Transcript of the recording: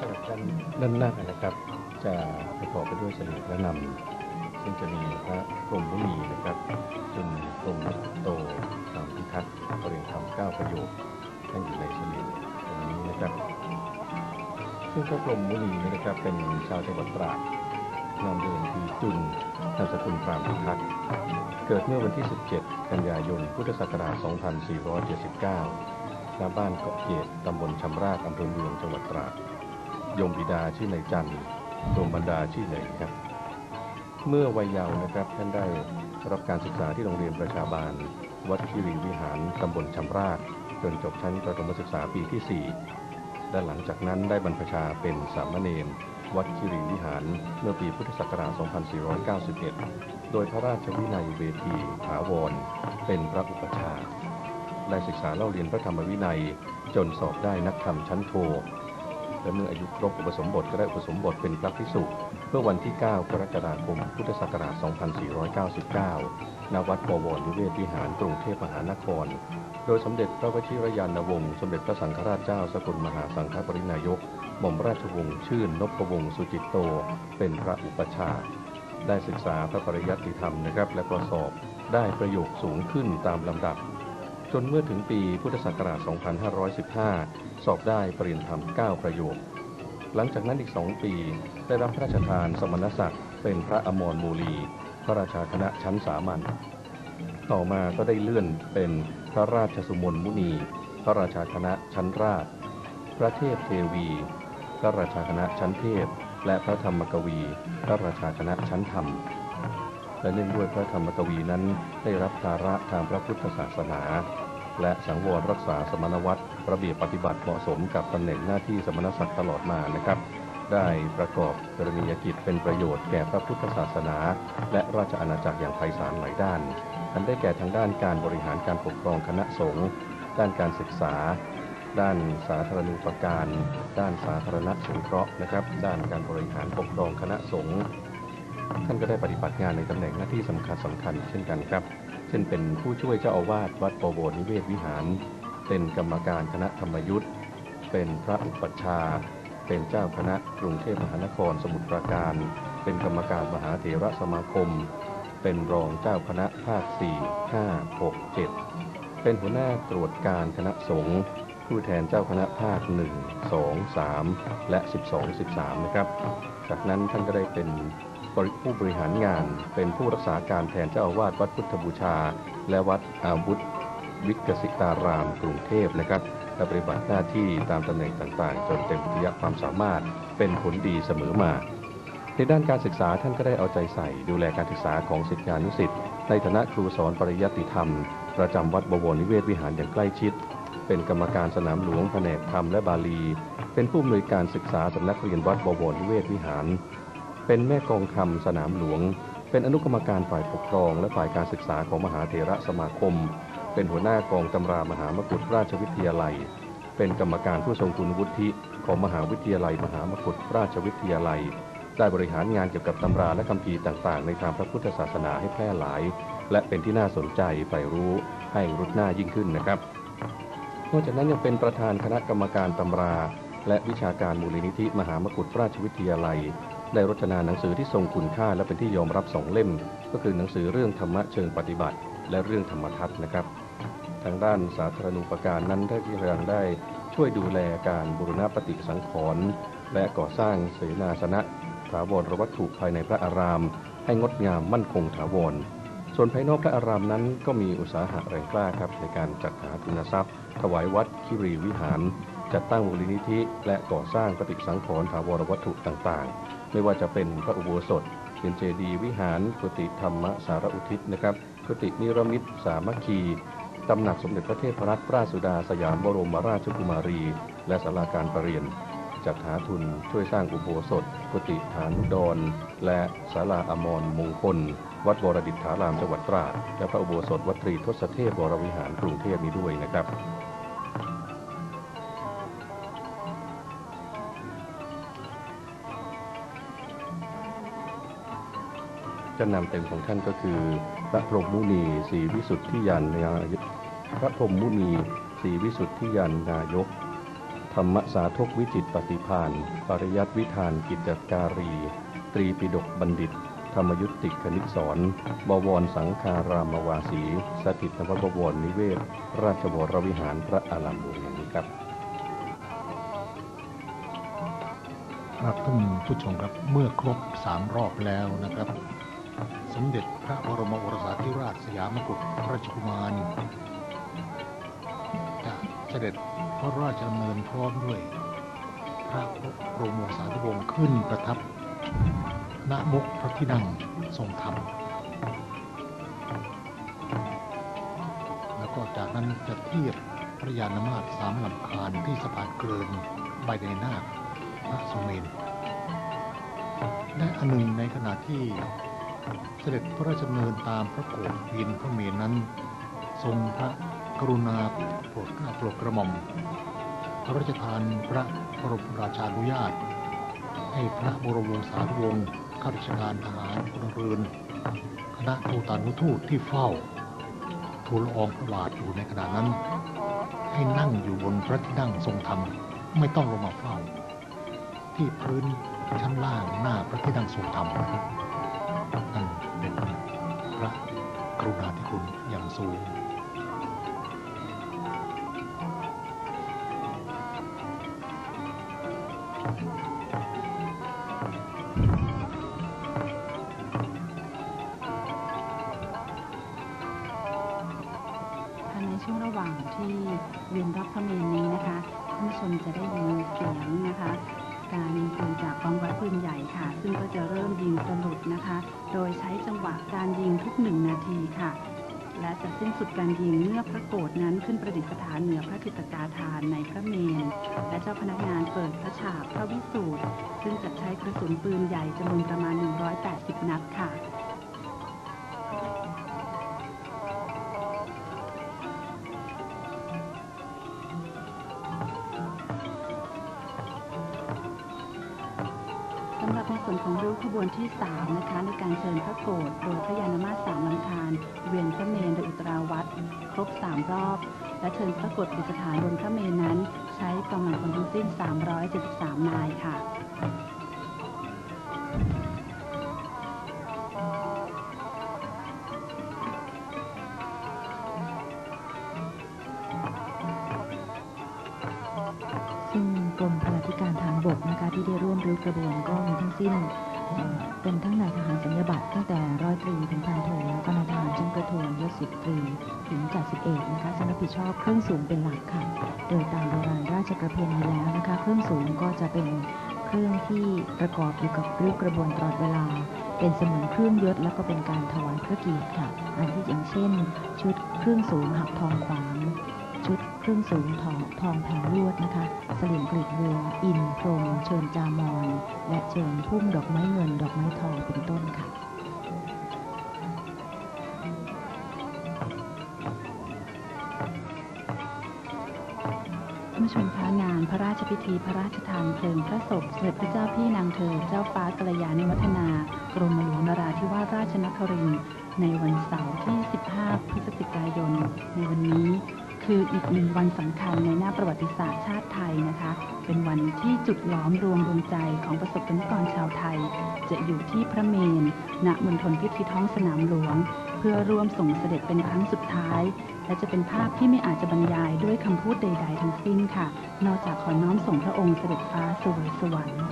สำหรับด้านด้านหน้านะครับ จะประกอบไปด้วยเสลียงพระนำซึ่งจะมีพระพรหมมุนีนะครับซึ่งทรงโตตามพิทักษ์บริเวณคำเก้าประโยคท่านอยู่ในเสลียงตรงนี้นะครับ ซึ่งพระพรหมมุนีนะครับเป็นชาวจังหวัดตราดนามเดิมคือจุนนามสกุลปรามพิทักษ์เกิดเมื่อวันที่ 17 กันยายน พุทธศักราช 2479 ณ บ้านเกาะเกตตำบลชำรากอำเภอเมือง จังหวัดตราด ยมบิดาชื่อในจันทร์โยมบรรดาชื่อเหนครับ เมื่อวัยเยาว์นะครับท่านได้รับการศึกษาที่โรงเรียนประชาบาล วัดคีรีวิหารตำบลชำรากจนจบชั้นประถมศึกษาปีที่ 4 และหลังจากนั้นได้บรรพชาเป็นสามเณรวัดคีรีวิหารเมื่อปีพุทธศักราช 2491 โดยพระราชวินัยเวทีถาวร เป็นพระอุปชาย์ได้ศึกษาเล่าเรียนพระธรรมวินัย จนสอบได้นักธรรมชั้นโท และเมื่ออายุครบอุปสมบทก็ได้อุปสมบทเป็นพระภิกษุเมื่อวันที่ 9 กรกฎาคม พุทธศักราช 2499 ณ วัดบวรนิเวศวิหารกรุงเทพมหานคร โดยสมเด็จพระวชิรยานวงศ์สมเด็จพระสังฆราชเจ้าสกลมหาสังฆปรินายกหม่อมราชวงศ์ชื่นนพวงศ์สุจิตโต เป็นพระอุปชาได้ศึกษาพระปริยัติธรรมนะครับ และก็สอบได้ประโยคสูงขึ้นตามลำดับ จนเมื่อถึงปีพุทธศักราช 2515 สอบได้ปริญญาธรรม 9 ประโยค หลังจากนั้นอีก2ปี ได้รับพระราชทานสมณศักดิ์เป็นพระอมรมูลี พระราชาคณะชั้นสามัญ ต่อมาก็ได้เลื่อนเป็นพระราชสุมนมุนี พระราชาคณะชั้นราช พระเทพเทวี พระราชาคณะชั้นเทพ และพระธรรมกวี พระราชาคณะชั้นธรรมและเนื่องด้วยพระธรรมกวีนั้นได้รับภาระทางพระพุทธศาสนา และสังวรรักษาสมณวัตรระเบียบปฏิบัติเหมาะสมกับตำแหน่งหน้าที่สมณศักดิ์ตลอดมานะครับ ได้ประกอบกรณียกิจเป็นประโยชน์แก่พระพุทธศาสนา และราชอาณาจักรอย่างไพศาลหลายด้าน อันได้แก่ทางด้านการบริหารการปกครองคณะสงฆ์ด้านการศึกษา ด้านสาธารณูปการ ด้านสาธารณสงเคราะห์นะครับ ด้านการบริหารปกครองคณะสงฆ์ ท่านก็ได้ปฏิบัติงานในตำแหน่งหน้าที่สำคัญสำคัญเช่นกันครับ เช่นเป็นผู้ช่วยเจ้าอาวาสวัดโปวรนิเวศวิหาร เป็นกรรมการคณะธรรมยุทธ์เป็นพระอุปัชฌาย์เป็นเจ้าคณะกรุงเทพมหานครสมุทรปราการ เป็นกรรมการมหาเถรสมาคม เป็นรองเจ้าคณะภาค 4 5 6 7 เป็นหัวหน้าตรวจการคณะสงฆ์ผู้แทนเจ้าคณะภาค 1 2 3 และ 12 13 นะครับ จากนั้นท่านก็ได้เป็นผู้บริหารงานเป็นผู้รักษาการแทนเจ้าอาวาสวัดพุทธบูชา และวัดอาวุธวิกสิตารามกรุงเทพนะครับและปฏิบัติหน้าที่ตามตำแหน่งต่างๆ จนเต็มวิยาความสามารถเป็นผลดีเสมอมา ในด้านการศึกษาท่านก็ได้เอาใจใส่ ดูแลการศึกษาของศิษยานุศิษย์ในฐานะครูสอนปริยัติธรรม ประจำวัดบวรนิเวศวิหารอย่างใกล้ชิด เป็นกรรมการสนามหลวงแผนกธรรมและบาลี เป็นผู้อำนวยการศึกษาสำนักเรียนวัดบวรนิเวศวิหาร เป็นแม่กองคำสนามหลวง เป็นอนุกรรมการฝ่ายปกครอง และฝ่ายการศึกษาของมหาเถระสมาคม เป็นหัวหน้ากองตำรามหามกุฏราชวิทยาลัย เป็นกรรมการผู้ทรงคุณวุฒิของมหาวิทยาลัย มหามกุฏราชวิทยาลัย ได้บริหารงานเกี่ยวกับตำราและคัมภีร์ต่างๆ ในทางพระพุทธศาสนาให้แพร่หลาย และเป็นที่น่าสนใจใฝ่รู้ให้รุดหน้ายิ่งขึ้นนะครับนอกจากนั้นยังเป็นประธานคณะกรรมการตำรา และวิชาการมูลนิธิมหามกุฏราชวิทยาลัย ได้รจนาหนังสือที่ทรงคุณค่าและเป็นที่ยอมรับสองเล่ม ก็คือหนังสือเรื่องธรรมะเชิงปฏิบัติ และเรื่องธรรมทัศน์นะครับ ทางด้านสาธารณูปการนั้นได้ที่ยังได้ช่วยดูแลการบูรณปฏิสังขรณ์และก่อสร้างเสนาสนะถาวรวัตถุภายในพระอาราม ให้งดงามมั่นคงถาวร ส่วนภายนอกพระอารามนั้นก็มีอุตสาหะแรงกล้าครับในการจัดหาทุนทรัพย์ ถวายวัดคิรีวิหาร จัดตั้งมูลนิธิ และก่อสร้างปฏิสังขรณ์ถาวรวัตถุต่างๆ ไม่ว่าจะเป็นพระอุโบสถเป็นเจดีย์วิหารกุฏิธรรมสารอุทิศนะครับกุฏินิรมิตสามัคคีตำหนักสมเด็จพระเทพรัตนราชสุดาสยามบรมราชกุมารี และศาลาการประเรียน จัดหาทุนช่วยสร้างอุโบสถ กุฏิฐานุดร และศาลาอมรมงคล วัดบรดิษฐารามจังหวัดตราดและพระอุโบสถวัดตรีทศเทพวรวิหารกรุงเทพนี้ด้วยนะครับ จะนำเต็มของท่านก็คือ พระพรหมมุนีศรีวิสุทธิยันนายกพระพรหมมุนีศรีวิสุทธิยันนายก ธรรมสาธกวิจิตปฏิพานปริยัติวิธานกิจการี ตรีปิฎกบัณฑิต ธรรมยุติคณิตสอนบวรสังคารามวาสี สถิตนวบวรนิเวศ ราชวรวิหารพระอารามหลวงแห่งนี้ครับครับท่านผู้ชมครับเมื่อครบสามรอบแล้วนะครับ สมเด็จพระบรมโอรสาธิราชสยามกุฎราชกุมารจะเสด็จพระราชดำเนินพร้อมด้วย พระบรมโอรสาธิวงศ์ขึ้นประทับณมกพระที่นั่งทรงธรรม แล้วก็จากนั้นจะเทียบพระยานมาตสามลำคาญที่สะพานเกรินใบในนาคพระสุเมน และอันหนึ่งในขณะที่ เสด็จพระราชดำเนินตามพระโกศวินพระเมนนั้น ทรงพระกรุณาโปรดเกล้าโปรดกระหม่อม พระราชทานพระบรมราชานุญาต ให้พระบรมวงศานุวงศ์ข้าราชการทหารพลเรือนคณะทูตานุทูตที่เฝ้าทูลอองพระบาทอยู่ในขณะนั้น ให้นั่งอยู่บนพระที่นั่งทรงธรรมไม่ต้องลงมาเฝ้า ที่พื้นชั้นล่างหน้าพระที่นั่งทรงธรรม นั่นเป็นพระกรุณาธิคุณอย่างสูงภายในช่วงระหว่างที่เวียนรับพระเมรุนี้นะคะท่านผู้ชมจะได้ยินเสียงนะคะ การยิงปืนจากกองร้อยปืนใหญ่ค่ะ ซึ่งก็จะเริ่มยิงสลุดนะคะ โดยใช้จังหวะการยิงทุกหนึ่งนาทีค่ะ และจะสิ้นสุดการยิงเมื่อพระโกรธนั้นขึ้นประดิษฐานเหนือพระจิตกาทานในพระเมรุและเจ้าพนักงานเปิดพระฉากพระวิสูตรซึ่งจะใช้กระสุนปืนใหญ่จำนวนประมาณ 180 นัดค่ะ ในส่วนของริ้วขบวนที่ 3 นะคะ ในการเชิญพระโกรธโดยพระยานมาตรสามลำคาญ เวียนพระเมรุโดยอุตราวัดครบ 3 รอบ และเชิญพระโกรธประดิษฐานบนพระเมรุนั้น ใช้กำลังคนทั้งสิ้น 373 นายค่ะซึ่งกรมพลธิการทารบกนะคะที่ได้ร่วมริ้วกระบวนก็ สิ้น เป็นทั้งนายทหารสัญญาบัตรตั้งแต่ร้อยตรีถึงพันโทแล้วก็นายทหารชั้นประทวนยศสิบตรีถึงจ่าสิบเอกนะคะซึ่งรับผิดชอบเครื่องสูงเป็นหลักค่ะ โดยตามโบราณราชประเพณีแล้วนะคะ เครื่องสูงก็จะเป็นเครื่องที่ประกอบอยู่กับริ้วกระบวนตลอดเวลา เป็นเสมือนเครื่องยศแล้วก็เป็นการถวายพระเกียรติค่ะ อันที่อย่างเช่น ชุดเครื่องสูงหักทองขวาง รื่องสูงทองทองแผงลวดนะคะสลิมกลีบบัวอินพรมเชิญจามอน และเชิญพุ่มดอกไม้เงินดอกไม้ทองเป็นต้นค่ะท่านผู้ชมคะงานพระราชพิธีพระราชทานเพลิงพระศพสมเด็จพระเจ้าพี่นางเธอเจ้าฟ้ากัลยาณิวัฒนากรมหลวงนราธิวาสราชนครินทร์ในวันเสาร์ที่ 15 พฤศจิกายน ในวันนี้ คืออีกหนึ่งวันสำคัญในหน้าประวัติศาสตร์ชาติไทยนะคะ เป็นวันที่จุดล้อมรวมดวงใจของประสบกนิกรชาวไทย จะอยู่ที่พระเมรณมณฑลพิธีท้องสนามหลวง เพื่อร่วมส่งเสด็จเป็นครั้งสุดท้าย และจะเป็นภาพที่ไม่อาจจะบรรยายด้วยคำพูดใด ๆ ทั้งสิ้นค่ะ นอกจากขอน้อมส่งพระองค์เสด็จฟ้าสวยสวรรค์